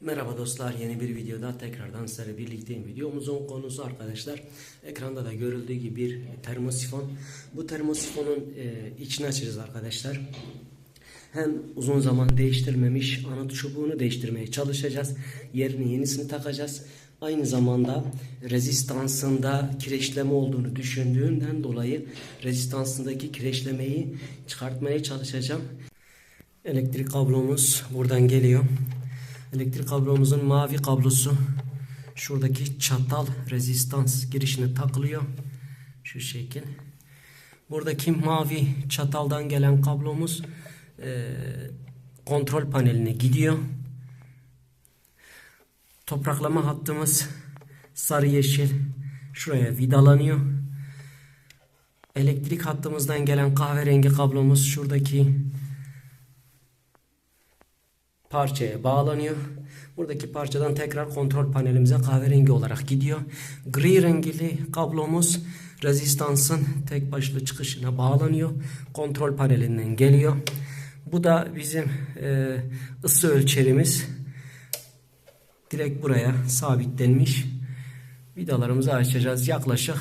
Merhaba dostlar yeni bir videoda tekrardan sizlerle birlikteyim. Videomuzun konusu arkadaşlar ekranda da görüldüğü gibi bir termosifon. Bu termosifonun e, içini açacağız arkadaşlar. Hem uzun zaman değiştirmemiş anot çubuğunu değiştirmeye çalışacağız. Yerine yenisini takacağız. Aynı zamanda rezistansında kireçleme olduğunu düşündüğümden dolayı rezistansındaki kireçlemeyi çıkartmaya çalışacağım. Elektrik kablomuz buradan geliyor. Elektrik kablomuzun mavi kablosu şuradaki çatal rezistans girişine takılıyor. Şu şekil. Buradaki mavi çataldan gelen kablomuz e, kontrol paneline gidiyor. Topraklama hattımız sarı yeşil şuraya vidalanıyor. Elektrik hattımızdan gelen kahverengi kablomuz şuradaki parçaya bağlanıyor. Buradaki parçadan tekrar kontrol panelimize kahverengi olarak gidiyor. Gri rengili kablomuz rezistansın tek başlı çıkışına bağlanıyor. Kontrol panelinden geliyor. Bu da bizim e, ısı ölçerimiz. Direkt buraya sabitlenmiş. Vidalarımızı açacağız. Yaklaşık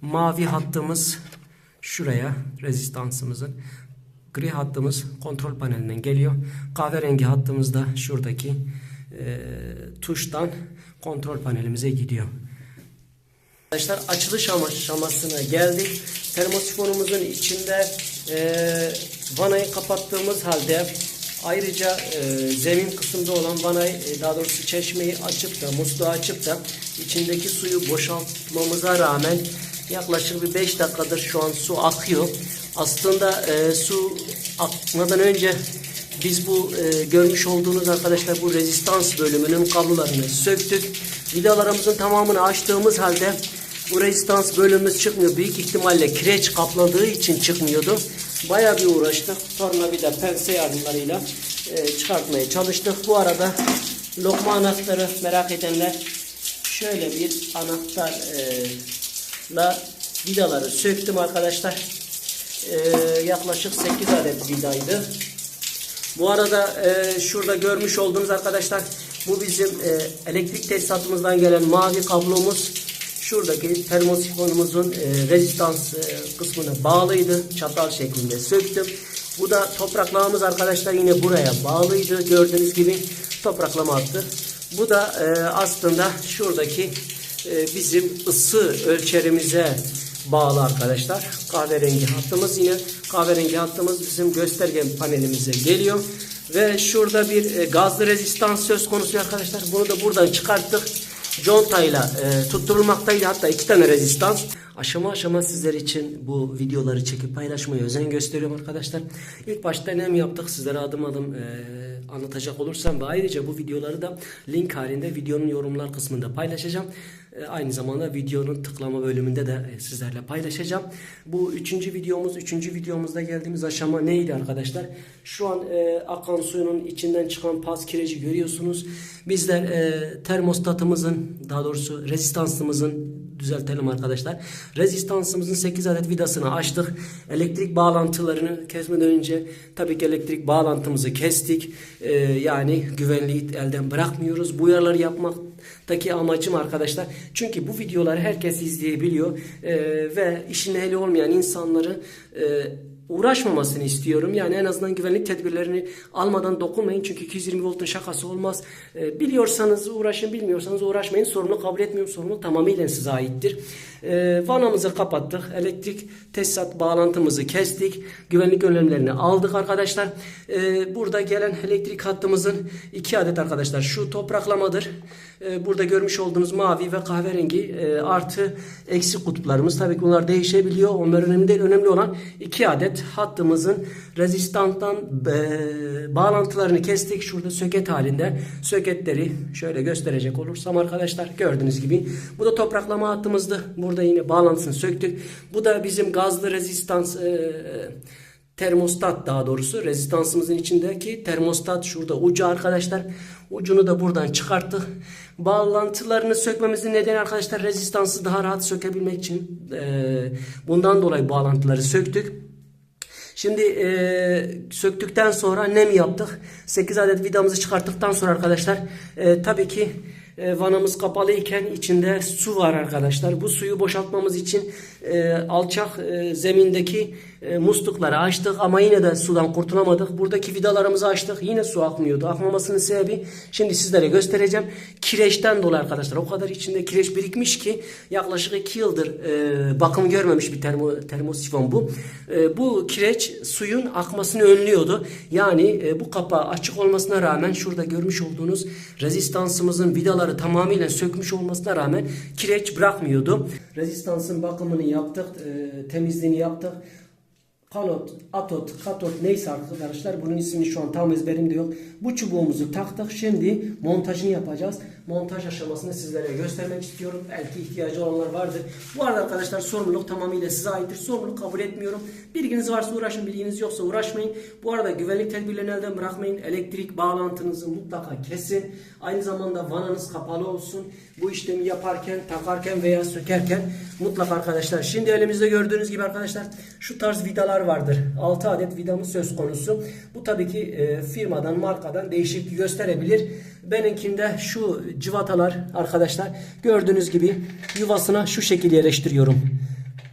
mavi hattımız şuraya rezistansımızın Gri hattımız kontrol panelinden geliyor. Kahverengi hattımız da şuradaki e, tuştan kontrol panelimize gidiyor. Arkadaşlar açılış aşamasına geldik. Termosifonumuzun içinde e, vanayı kapattığımız halde ayrıca e, zemin kısımda olan vanayı e, daha doğrusu çeşmeyi açıp da musluğu açıp da içindeki suyu boşaltmamıza rağmen yaklaşık bir 5 dakikadır şu an su akıyor. Aslında e, su akmadan önce biz bu e, görmüş olduğunuz arkadaşlar bu rezistans bölümünün kablolarını söktük. Vidalarımızın tamamını açtığımız halde bu rezistans bölümümüz çıkmıyor. Büyük ihtimalle kireç kapladığı için çıkmıyordu. Bayağı bir uğraştık. Tornavida pense yardımlarıyla e, çıkartmaya çalıştık. Bu arada lokma anahtarı merak edenler şöyle bir anahtarla vidaları söktüm arkadaşlar. Ee, yaklaşık 8 adet vidaydı. Bu arada e, şurada görmüş olduğunuz arkadaşlar bu bizim e, elektrik tesisatımızdan gelen mavi kablomuz şuradaki termosifonumuzun e, rezistans e, kısmına bağlıydı. Çatal şeklinde söktüm. Bu da topraklamamız arkadaşlar yine buraya bağlıydı. Gördüğünüz gibi topraklama attı. Bu da e, aslında şuradaki e, bizim ısı ölçerimize bağlı arkadaşlar. Kahverengi hattımız yine kahverengi hattımız bizim gösterge panelimize geliyor. Ve şurada bir e, gazlı rezistans söz konusu arkadaşlar. Bunu da buradan çıkarttık. Contayla e, tutturulmaktaydı. Hatta iki tane rezistans. Aşama aşama sizler için bu videoları çekip paylaşmaya özen gösteriyorum arkadaşlar. İlk başta ne yaptık sizlere adım adım e, anlatacak olursam ve ayrıca bu videoları da link halinde videonun yorumlar kısmında paylaşacağım. E, aynı zamanda videonun tıklama bölümünde de e, sizlerle paylaşacağım. Bu üçüncü videomuz. Üçüncü videomuzda geldiğimiz aşama neydi arkadaşlar? Şu an e, akan suyunun içinden çıkan pas kireci görüyorsunuz. Bizler e, termostatımızın daha doğrusu rezistansımızın düzeltelim arkadaşlar. Rezistansımızın 8 adet vidasını açtık. Elektrik bağlantılarını kesmeden önce tabii ki elektrik bağlantımızı kestik. Ee, yani güvenliği elden bırakmıyoruz. Bu uyarıları yapmaktaki amacım arkadaşlar. Çünkü bu videoları herkes izleyebiliyor. Ee, ve işin ehli olmayan insanları e, uğraşmamasını istiyorum. Yani en azından güvenlik tedbirlerini almadan dokunmayın. Çünkü 220 voltun şakası olmaz. E, biliyorsanız uğraşın, bilmiyorsanız uğraşmayın. Sorunu kabul etmiyorum. Sorunu tamamıyla size aittir. E, vanamızı kapattık. Elektrik tesisat bağlantımızı kestik. Güvenlik önlemlerini aldık arkadaşlar. E, burada gelen elektrik hattımızın iki adet arkadaşlar. Şu topraklamadır. E, burada görmüş olduğunuz mavi ve kahverengi e, artı eksi kutuplarımız. Tabii ki bunlar değişebiliyor. Onlar önemli değil. Önemli olan iki adet hattımızın rezistanttan e, bağlantılarını kestik. Şurada söket halinde söketleri şöyle gösterecek olursam arkadaşlar gördüğünüz gibi. Bu da topraklama hattımızdı. Burada yine bağlantısını söktük. Bu da bizim gazlı rezistans e, termostat daha doğrusu rezistansımızın içindeki termostat şurada ucu arkadaşlar. Ucunu da buradan çıkarttık. Bağlantılarını sökmemizin nedeni arkadaşlar rezistansı daha rahat sökebilmek için. E, bundan dolayı bağlantıları söktük. Şimdi e, söktükten sonra nem yaptık. 8 adet vidamızı çıkarttıktan sonra arkadaşlar e, tabii ki e, vanamız kapalı iken içinde su var arkadaşlar. Bu suyu boşaltmamız için e, alçak e, zemindeki e, muslukları açtık ama yine de sudan kurtulamadık. Buradaki vidalarımızı açtık. Yine su akmıyordu. Akmamasının sebebi şimdi sizlere göstereceğim. Kireçten dolayı arkadaşlar. O kadar içinde kireç birikmiş ki yaklaşık 2 yıldır e, bakım görmemiş bir termo, termosifon bu. E, bu kireç suyun akmasını önlüyordu. Yani e, bu kapağı açık olmasına rağmen şurada görmüş olduğunuz rezistansımızın vidaları tamamıyla sökmüş olmasına rağmen kireç bırakmıyordu. Rezistansın bakımını yaptık, e, temizliğini yaptık. Kanot, atot, katot neyse arkadaşlar bunun ismini şu an tam ezberimde yok. Bu çubuğumuzu taktık. Şimdi montajını yapacağız. Montaj aşamasını sizlere göstermek istiyorum. Belki ihtiyacı olanlar vardır. Bu arada arkadaşlar sorumluluk tamamıyla size aittir. Sorumluluk kabul etmiyorum. Bilginiz varsa uğraşın, bilginiz yoksa uğraşmayın. Bu arada güvenlik tedbirlerini elden bırakmayın. Elektrik bağlantınızı mutlaka kesin. Aynı zamanda vananız kapalı olsun. Bu işlemi yaparken, takarken veya sökerken mutlaka arkadaşlar. Şimdi elimizde gördüğünüz gibi arkadaşlar şu tarz vidalar vardır. 6 adet vidamız söz konusu. Bu tabii ki e, firmadan, markadan değişiklik gösterebilir. Benimkinde şu civatalar arkadaşlar gördüğünüz gibi yuvasına şu şekilde yerleştiriyorum.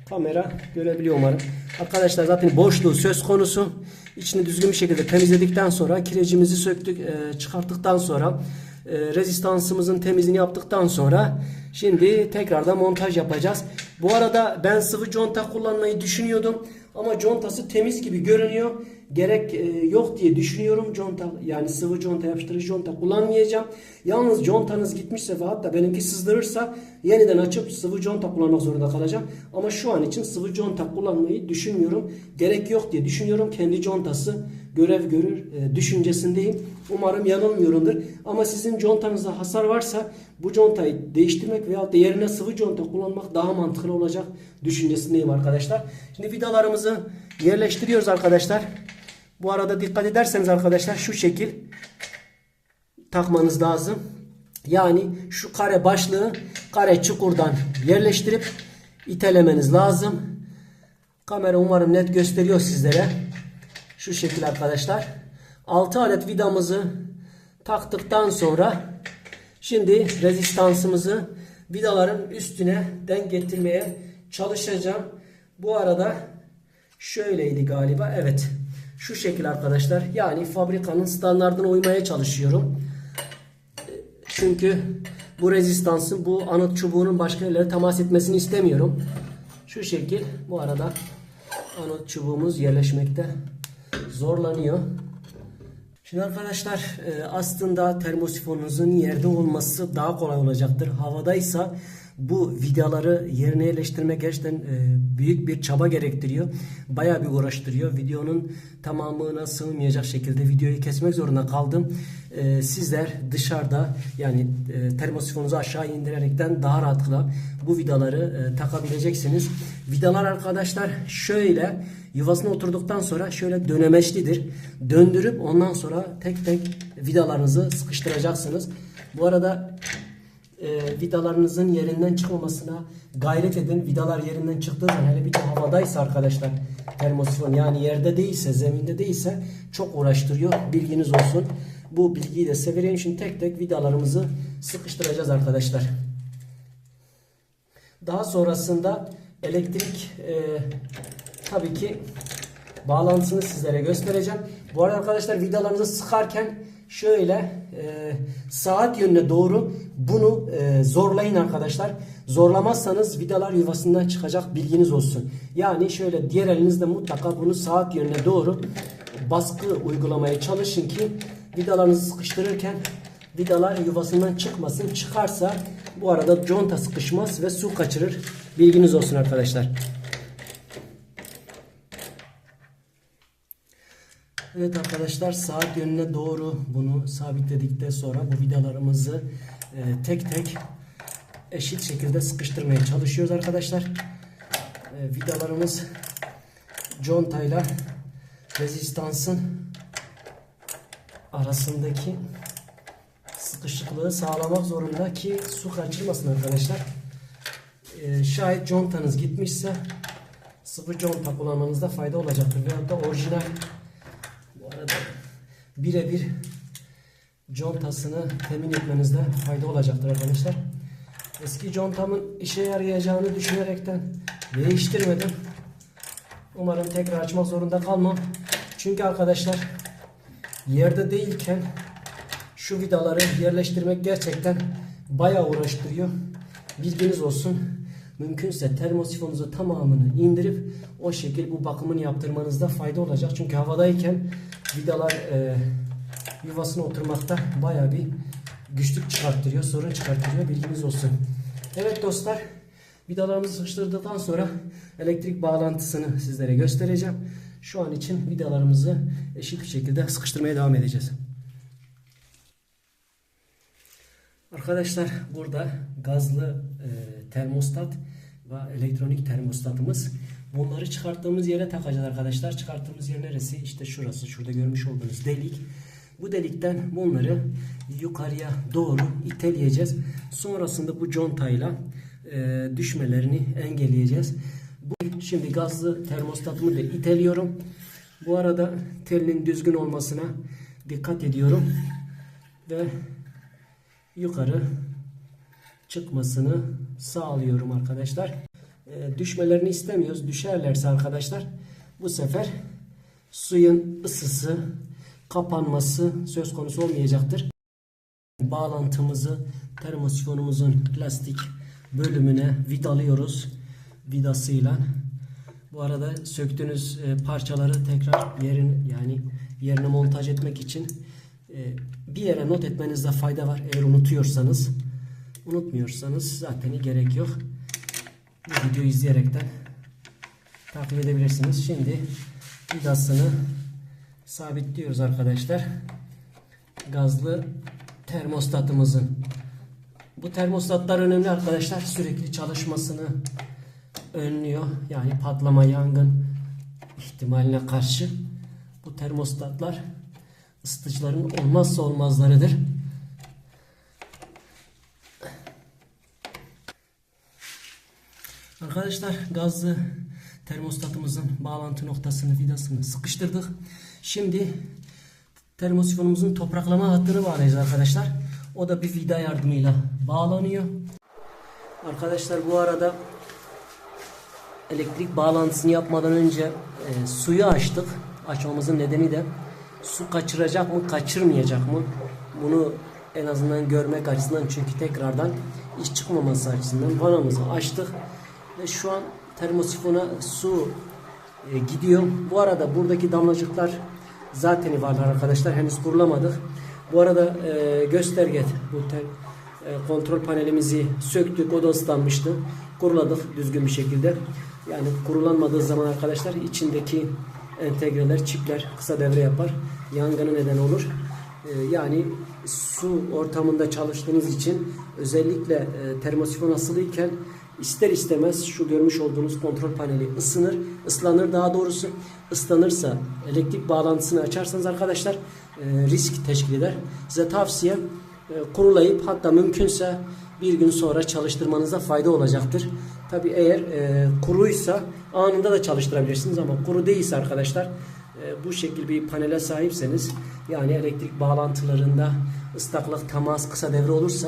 Kamera görebiliyor umarım. Arkadaşlar zaten boşluğu söz konusu. İçini düzgün bir şekilde temizledikten sonra kirecimizi söktük, e, çıkarttıktan sonra e, rezistansımızın temizliğini yaptıktan sonra şimdi tekrardan montaj yapacağız. Bu arada ben sıvı conta kullanmayı düşünüyordum ama contası temiz gibi görünüyor. Gerek e, yok diye düşünüyorum conta yani sıvı conta yapıştırıcı conta kullanmayacağım. Yalnız contanız gitmişse ve hatta benimki sızdırırsa yeniden açıp sıvı conta kullanmak zorunda kalacağım. Ama şu an için sıvı conta kullanmayı düşünmüyorum. Gerek yok diye düşünüyorum. Kendi contası görev görür e, düşüncesindeyim. Umarım yanılmıyorumdur. Ama sizin contanızda hasar varsa bu contayı değiştirmek veya da yerine sıvı conta kullanmak daha mantıklı olacak düşüncesindeyim arkadaşlar. Şimdi vidalarımızı yerleştiriyoruz arkadaşlar. Bu arada dikkat ederseniz arkadaşlar şu şekil takmanız lazım. Yani şu kare başlığı kare çukurdan yerleştirip itelemeniz lazım. Kamera umarım net gösteriyor sizlere. Şu şekil arkadaşlar. 6 adet vidamızı taktıktan sonra şimdi rezistansımızı vidaların üstüne denk getirmeye çalışacağım. Bu arada şöyleydi galiba. Evet. Şu şekil arkadaşlar. Yani fabrikanın standartına uymaya çalışıyorum. Çünkü bu rezistansın bu anıt çubuğunun başka yerlere temas etmesini istemiyorum. Şu şekil bu arada anıt çubuğumuz yerleşmekte zorlanıyor. Şimdi arkadaşlar e, aslında termosifonunuzun yerde olması daha kolay olacaktır. Havadaysa bu vidaları yerine yerleştirmek gerçekten e, büyük bir çaba gerektiriyor. Bayağı bir uğraştırıyor. Videonun tamamına sığmayacak şekilde videoyu kesmek zorunda kaldım. E, sizler dışarıda yani termosifonunuzu aşağı indirerekten daha rahatlıkla bu vidaları takabileceksiniz. Vidalar arkadaşlar şöyle yuvasına oturduktan sonra şöyle dönemeçlidir. Döndürüp ondan sonra tek tek vidalarınızı sıkıştıracaksınız. Bu arada e, vidalarınızın yerinden çıkmamasına gayret edin. Vidalar yerinden çıktığı zaman hele bir de havadaysa arkadaşlar termosifon yani yerde değilse zeminde değilse çok uğraştırıyor. Bilginiz olsun. Bu bilgiyi de size vereyim. Şimdi tek tek vidalarımızı sıkıştıracağız arkadaşlar. Daha sonrasında elektrik e, tabii ki bağlantısını sizlere göstereceğim. Bu arada arkadaşlar vidalarınızı sıkarken şöyle e, saat yönüne doğru bunu e, zorlayın arkadaşlar. Zorlamazsanız vidalar yuvasından çıkacak bilginiz olsun. Yani şöyle diğer elinizde mutlaka bunu saat yönüne doğru baskı uygulamaya çalışın ki vidalarınızı sıkıştırırken vidalar yuvasından çıkmasın. Çıkarsa bu arada conta sıkışmaz ve su kaçırır. Bilginiz olsun arkadaşlar. Evet arkadaşlar saat yönüne doğru bunu sabitledikten sonra bu vidalarımızı e, tek tek eşit şekilde sıkıştırmaya çalışıyoruz arkadaşlar. E, vidalarımız contayla rezistansın arasındaki sıkışıklığı sağlamak zorunda ki su kaçırmasın arkadaşlar. E, şayet contanız gitmişse sıvı conta kullanmanızda fayda olacaktır. Veyahut da orijinal birebir contasını temin etmenizde fayda olacaktır arkadaşlar. Eski contamın işe yarayacağını düşünerekten değiştirmedim. Umarım tekrar açmak zorunda kalmam. Çünkü arkadaşlar yerde değilken şu vidaları yerleştirmek gerçekten bayağı uğraştırıyor. Bilginiz olsun. Mümkünse termosifonunuzu tamamını indirip o şekil bu bakımını yaptırmanızda fayda olacak. Çünkü havadayken vidalar e, yuvasına oturmakta bayağı bir güçlük çıkarttırıyor, sorun çıkarttırıyor. Bilginiz olsun. Evet dostlar, vidalarımızı sıkıştırdıktan sonra elektrik bağlantısını sizlere göstereceğim. Şu an için vidalarımızı eşit bir şekilde sıkıştırmaya devam edeceğiz. Arkadaşlar burada gazlı e, termostat ve elektronik termostatımız. Bunları çıkarttığımız yere takacağız arkadaşlar. Çıkarttığımız yer neresi? İşte şurası. Şurada görmüş olduğunuz delik. Bu delikten bunları yukarıya doğru iteleyeceğiz. Sonrasında bu contayla e, düşmelerini engelleyeceğiz. Bu, şimdi gazlı termostatımı da iteliyorum. Bu arada telinin düzgün olmasına dikkat ediyorum. Ve yukarı çıkmasını sağlıyorum arkadaşlar. E, düşmelerini istemiyoruz. Düşerlerse arkadaşlar bu sefer suyun ısısı kapanması söz konusu olmayacaktır. Bağlantımızı termosifonumuzun plastik bölümüne vidalıyoruz vidasıyla. Bu arada söktüğünüz e, parçaları tekrar yerin yani yerine montaj etmek için e, bir yere not etmenizde fayda var. Eğer unutuyorsanız unutmuyorsanız zaten gerek yok. Bu videoyu izleyerekten takip edebilirsiniz. Şimdi vidasını sabitliyoruz arkadaşlar. Gazlı termostatımızın. Bu termostatlar önemli arkadaşlar. Sürekli çalışmasını önlüyor. Yani patlama, yangın ihtimaline karşı bu termostatlar ısıtıcıların olmazsa olmazlarıdır. Arkadaşlar gazlı termostatımızın bağlantı noktasını vidasını sıkıştırdık. Şimdi termosifonumuzun topraklama hattını bağlayacağız arkadaşlar. O da bir vida yardımıyla bağlanıyor. Arkadaşlar bu arada elektrik bağlantısını yapmadan önce e, suyu açtık. Açmamızın nedeni de su kaçıracak mı kaçırmayacak mı? Bunu en azından görmek açısından çünkü tekrardan iş çıkmaması açısından vanamızı açtık ve şu an termosifona su e, gidiyor. Bu arada buradaki damlacıklar zaten varlar arkadaşlar. Henüz kurulamadık. Bu arada e, gösterge bu e, kontrol panelimizi söktük. O da ıslanmıştı. Kuruladık düzgün bir şekilde. Yani kurulanmadığı zaman arkadaşlar içindeki entegreler, çipler kısa devre yapar. Yangına neden olur. E, yani su ortamında çalıştığınız için özellikle e, termosifon asılıyken ister istemez şu görmüş olduğunuz kontrol paneli ısınır, ıslanır daha doğrusu. ıslanırsa elektrik bağlantısını açarsanız arkadaşlar e, risk teşkil eder. Size tavsiyem e, kurulayıp hatta mümkünse bir gün sonra çalıştırmanıza fayda olacaktır. Tabi eğer e, kuruysa anında da çalıştırabilirsiniz ama kuru değilse arkadaşlar e, bu şekil bir panele sahipseniz yani elektrik bağlantılarında ıslaklık, temas, kısa devre olursa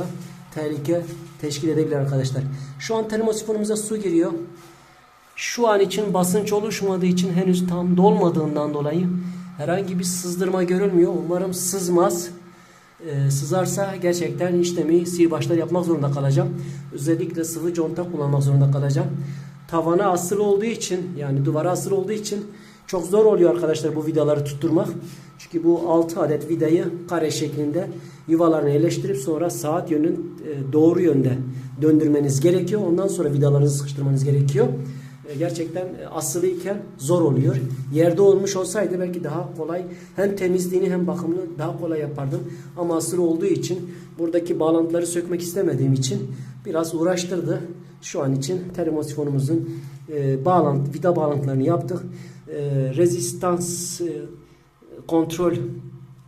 tehlike teşkil edebilir arkadaşlar. Şu an termosifonumuza su giriyor. Şu an için basınç oluşmadığı için henüz tam dolmadığından dolayı herhangi bir sızdırma görülmüyor. Umarım sızmaz. Ee, sızarsa gerçekten işlemi sil baştan yapmak zorunda kalacağım. Özellikle sıvı conta kullanmak zorunda kalacağım. Tavana asılı olduğu için yani duvara asılı olduğu için çok zor oluyor arkadaşlar bu vidaları tutturmak. Çünkü bu 6 adet vidayı kare şeklinde yuvalarına yerleştirip sonra saat yönün e, doğru yönde döndürmeniz gerekiyor. Ondan sonra vidalarınızı sıkıştırmanız gerekiyor. E, gerçekten asılıyken zor oluyor. Yerde olmuş olsaydı belki daha kolay hem temizliğini hem bakımını daha kolay yapardım. Ama asılı olduğu için buradaki bağlantıları sökmek istemediğim için biraz uğraştırdı. Şu an için termosifonumuzun e, bağlantı, vida bağlantılarını yaptık. E, rezistans e, kontrol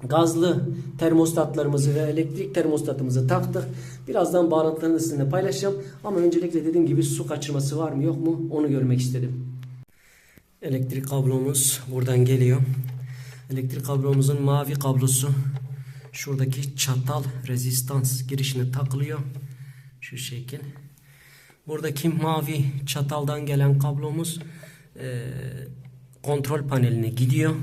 gazlı termostatlarımızı ve elektrik termostatımızı taktık. Birazdan bağlantılarını sizinle paylaşacağım. Ama öncelikle dediğim gibi su kaçırması var mı yok mu onu görmek istedim. Elektrik kablomuz buradan geliyor. Elektrik kablomuzun mavi kablosu şuradaki çatal rezistans girişine takılıyor. Şu şekil. Buradaki mavi çataldan gelen kablomuz eee, kontrol paneline gidiyor.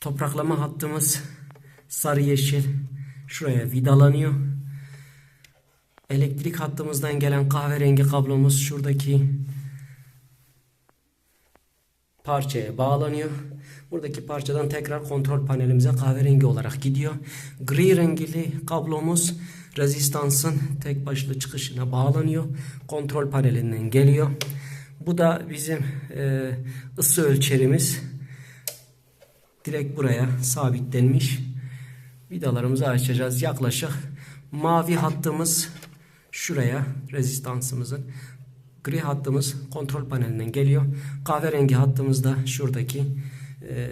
Topraklama hattımız sarı yeşil şuraya vidalanıyor. Elektrik hattımızdan gelen kahverengi kablomuz şuradaki parçaya bağlanıyor. Buradaki parçadan tekrar kontrol panelimize kahverengi olarak gidiyor. Gri rengili kablomuz rezistansın tek başlı çıkışına bağlanıyor. Kontrol panelinden geliyor. Bu da bizim e, ısı ölçerimiz. Direkt buraya sabitlenmiş. Vidalarımızı açacağız. Yaklaşık mavi hattımız şuraya rezistansımızın gri hattımız kontrol panelinden geliyor. Kahverengi hattımız da şuradaki e,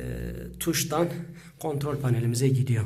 tuştan kontrol panelimize gidiyor.